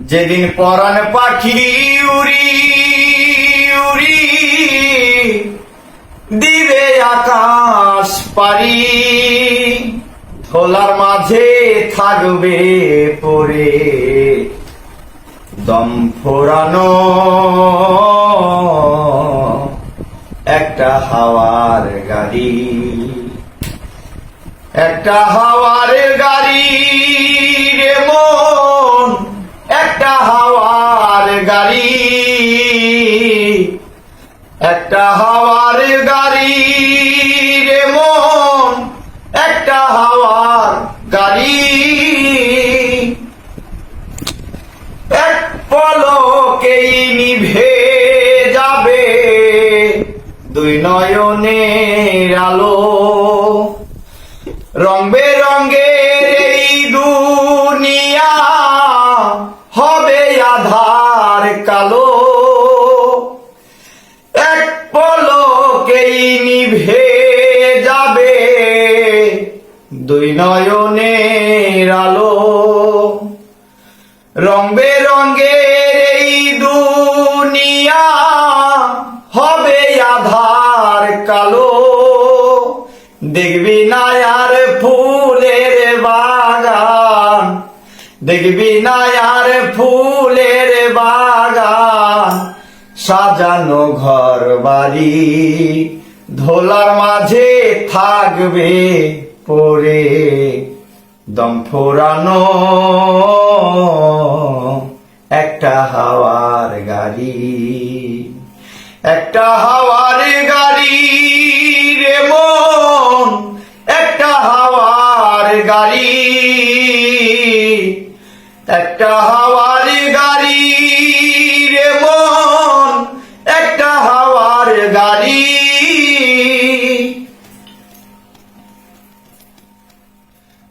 যেদিন পরাণ পাখি উড়ি উড়ি, দিবে আকাশ পারি। থোলার মাঝে থাকবে পরে দম ফোরানো। একটা হাওয়ার গাড়ি, একটা হাওয়ার গাড়ি রে মন। একটা হাওয়ার গাড়ি, একটা হাওয়ার গাড়ি রে মন, একটা হাওয়ার গাড়ি। এক পলকেই নিভে যাবে দুই নয়নের দুই নয়নের আলো। রং বেরঙ্গের এই দুনিয়া, হবে আধার কালো। দেখবি না আর ফুলের বাগান, দেখবি না আর ফুলের বাগান। সাজানো ঘর বাড়ি ধোলার মাঝে থাকবে পরে দম ফোরানো, একটা হাওয়ার গাড়ি, একটা হাওয়ার গাড়ি রে মন, একটা হাওয়ার গাড়ি, একটা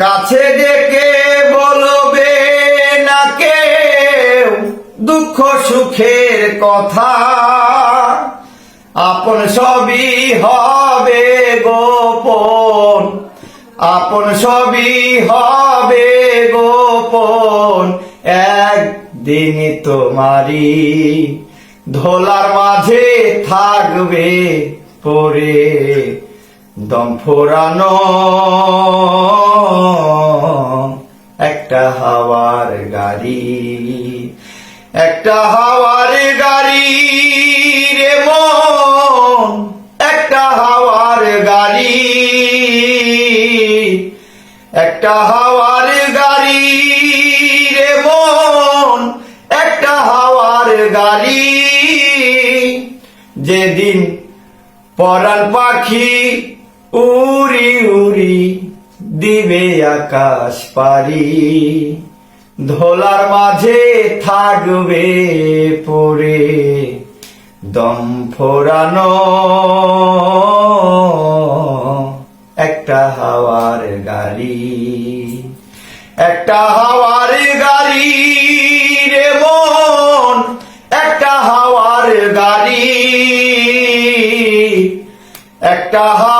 কাছে ডেকে বলবে না কেউ দুঃখ সুখের কথা। আপন সবই হবে গোপন। আপন সবই হবে গোপন। একদিন তোমারি ধোলার মাঝে থাকবে পরে দম ফোরানো, একটা হাওয়ার গাড়ি, একটা হাওয়ার গাড়ি রে মন, একটা হাওয়ার গাড়ি, একটা হাওয়ার গাড়ি রে মন, একটা হাওয়ার গাড়ি। যেদিন পরাণ পাখি উড়ি উড়ি দিবে আকাশ পারি ধোলার মাঝে থাকবে পরে দম ফোরানো একটা হাওয়ার গাড়ি, একটা হাওয়ার গাড়ি রে মন, একটা হাওয়ার গাড়ি, একটা হাওয়ার